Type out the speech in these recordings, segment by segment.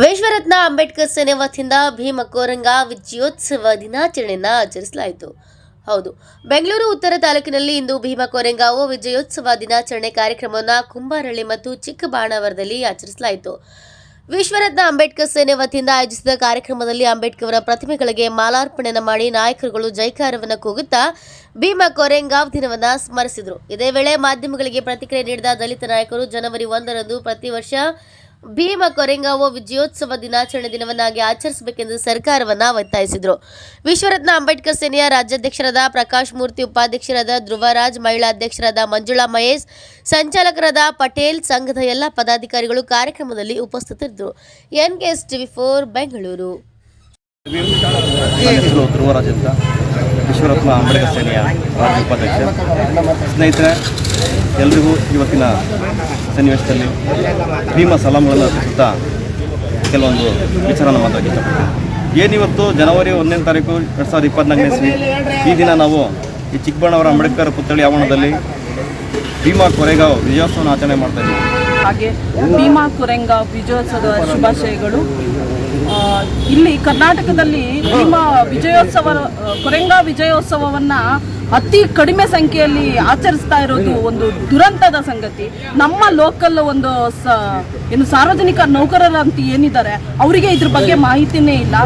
ವಿಶ್ವರತ್ನ ಅಂಬೇಡ್ಕರ್ ಸೇನೆ ವತಿಯಿಂದ ಭೀಮ ಕೋರಂಗ ವಿಜಯೋತ್ಸವ ದಿನಾಚರಣೆಯನ್ನು ಆಚರಿಸಲಾಯಿತು. ಹೌದು, ಬೆಂಗಳೂರು ಉತ್ತರ ತಾಲೂಕಿನಲ್ಲಿ ಇಂದು ಭೀಮ ಕೋರೆಂಗಾವು ವಿಜಯೋತ್ಸವ ದಿನಾಚರಣೆ ಕಾರ್ಯಕ್ರಮವನ್ನು ಕುಂಬಾರಳ್ಳಿ ಮತ್ತು ಚಿಕ್ಕಬಾಣಾವರದಲ್ಲಿ ಆಚರಿಸಲಾಯಿತು. ವಿಶ್ವರತ್ನ ಅಂಬೇಡ್ಕರ್ ಸೇನೆ ವತಿಯಿಂದ ಆಯೋಜಿಸಿದ ಕಾರ್ಯಕ್ರಮದಲ್ಲಿ ಅಂಬೇಡ್ಕರ್ ಅವರ ಪ್ರತಿಮೆಗಳಿಗೆ ಮಾಲಾರ್ಪಣೆಯನ್ನು ಮಾಡಿ ನಾಯಕರುಗಳು ಜೈಕಾರವನ್ನು ಕೂಗುತ್ತಾ ಭೀಮ ಕೊರೆಂಗಾವ್ ದಿನವನ್ನು ಸ್ಮರಿಸಿದರು. ಇದೇ ವೇಳೆ ಮಾಧ್ಯಮಗಳಿಗೆ ಪ್ರತಿಕ್ರಿಯೆ ನೀಡಿದ ದಲಿತ ನಾಯಕರು ಜನವರಿ ಒಂದರಂದು ಪ್ರತಿ ವರ್ಷ ಭೀಮ ಕೊರೆಂಗಾವೋ ವಿಜಯೋತ್ಸವ ದಿನಾಚರಣೆ ದಿನವನ್ನಾಗಿ ಆಚರಿಸಬೇಕೆಂದು ಸರ್ಕಾರವನ್ನು ಒತ್ತಾಯಿಸಿದರು. ವಿಶ್ವರತ್ನ ಅಂಬೇಡ್ಕರ್ ಸೇನೆಯ ರಾಜ್ಯಾಧ್ಯಕ್ಷರಾದ ಪ್ರಕಾಶ್ ಮೂರ್ತಿ, ಉಪಾಧ್ಯಕ್ಷರಾದ ಧ್ರುವರಾಜ್, ಮಹಿಳಾ ಅಧ್ಯಕ್ಷರಾದ ಮಂಜುಳಾ ಮಹೇಶ್, ಸಂಚಾಲಕರಾದ ಪಟೇಲ್ ಸಂಘದ ಎಲ್ಲ ಪದಾಧಿಕಾರಿಗಳು ಕಾರ್ಯಕ್ರಮದಲ್ಲಿ ಉಪಸ್ಥಿತರಿದ್ದರು. NKS TV four, Bengaluru. ನನ್ನ ಹೆಸರು ಧ್ರುವರಾಜ್ ಅಂತ. ವಿಶ್ವರತ್ನ ಅಂಬೇಡ್ಕರ್ ಸೇನೆಯ ರಾಜ್ಯ ಉಪಾಧ್ಯಕ್ಷ. ಸ್ನೇಹಿತರೆ, ಎಲ್ರಿಗೂ ಇವತ್ತಿನ ಸನ್ನಿವೇಶದಲ್ಲಿ ಭೀಮ ಸಲಾಂಗಳನ್ನು ಸುತ್ತ ಕೆಲವೊಂದು ವಿಚಾರನ ಮಾತಾಡಕ್ಕೆ ಇಷ್ಟಪಡ್ತೀನಿ. ಏನಿವತ್ತು ಜನವರಿ ಒಂದನೇ ತಾರೀಕು ಎರಡು ಸಾವಿರದ ಇಪ್ಪತ್ನಾಲ್ಕನೇ ಇಸ್ವಿ ಈ ದಿನ ನಾವು ಈ ಚಿಕ್ಕಬಣ್ಣವರ ಅಂಬೇಡ್ಕರ್ ಪುತ್ಥಳಿ ಆವರಣದಲ್ಲಿ ಭೀಮಾ ಕೊರೆಗಾವ್ ವಿಜಯೋತ್ಸವನ ಆಚರಣೆ ಮಾಡ್ತಾ ಇದ್ದೀವಿ. ಹಾಗೆ ಭೀಮಾ ಕೊರೆಂಗಾವ್ ವಿಜಯೋತ್ಸವದ ಶುಭಾಶಯಗಳು. ಇಲ್ಲಿ ಕರ್ನಾಟಕದಲ್ಲಿ ನಿಮ್ಮ ವಿಜಯೋತ್ಸವ, ಕೊರೆಂಗ ವಿಜಯೋತ್ಸವವನ್ನ ಅತಿ ಕಡಿಮೆ ಸಂಖ್ಯೆಯಲ್ಲಿ ಆಚರಿಸ್ತಾ ಇರೋದು ಒಂದು ದುರಂತದ ಸಂಗತಿ. ನಮ್ಮ ಲೋಕಲ್ ಒಂದು ಏನು ಸಾರ್ವಜನಿಕ ನೌಕರರಂತ ಏನಿದ್ದಾರೆ, ಅವರಿಗೆ ಇದ್ರ ಬಗ್ಗೆ ಮಾಹಿತಿನೇ ಇಲ್ಲ.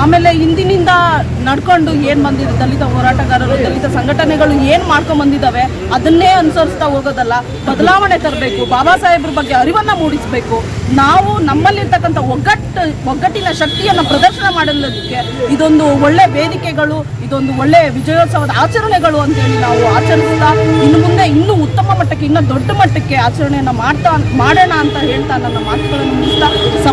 ಆಮೇಲೆ ಹಿಂದಿನಿಂದ ನಡ್ಕೊಂಡು ಏನು ಬಂದಿದೆ, ದಲಿತ ಹೋರಾಟಗಾರರು, ದಲಿತ ಸಂಘಟನೆಗಳು ಏನು ಮಾಡ್ಕೊಂಡ್ ಬಂದಿದ್ದಾವೆ ಅದನ್ನೇ ಅನುಸರಿಸ್ತಾ ಹೋಗೋದಲ್ಲ. ಬದಲಾವಣೆ ತರಬೇಕು, ಬಾಬಾ ಸಾಹೇಬ್ರ ಬಗ್ಗೆ ಅರಿವನ್ನ ಮೂಡಿಸಬೇಕು. ನಾವು ನಮ್ಮಲ್ಲಿರ್ತಕ್ಕಂಥ ಒಗ್ಗಟ್ಟು, ಒಗ್ಗಟ್ಟಿನ ಶಕ್ತಿಯನ್ನು ಪ್ರದರ್ಶನ ಮಾಡಲಿಕ್ಕೆ ಇದೊಂದು ಒಳ್ಳೆ ವೇದಿಕೆಗಳು, ಇದೊಂದು ಒಳ್ಳೆ ವಿಜಯೋತ್ಸವದ ಆಚರಣೆಗಳು ಅಂತೇಳಿ ನಾವು ಆಚರಿಸ್ತಾ ಇನ್ನು ಮುಂದೆ ಇನ್ನೂ ಉತ್ತಮ ಮಟ್ಟಕ್ಕೆ, ಇನ್ನೂ ದೊಡ್ಡ ಮಟ್ಟಕ್ಕೆ ಆಚರಣೆಯನ್ನು ಮಾಡ್ತಾ, ಮಾಡೋಣ ಅಂತ ಹೇಳ್ತಾ ನನ್ನ ಮಾತುಗಳನ್ನು ಮುಗಿಸ್ತಾ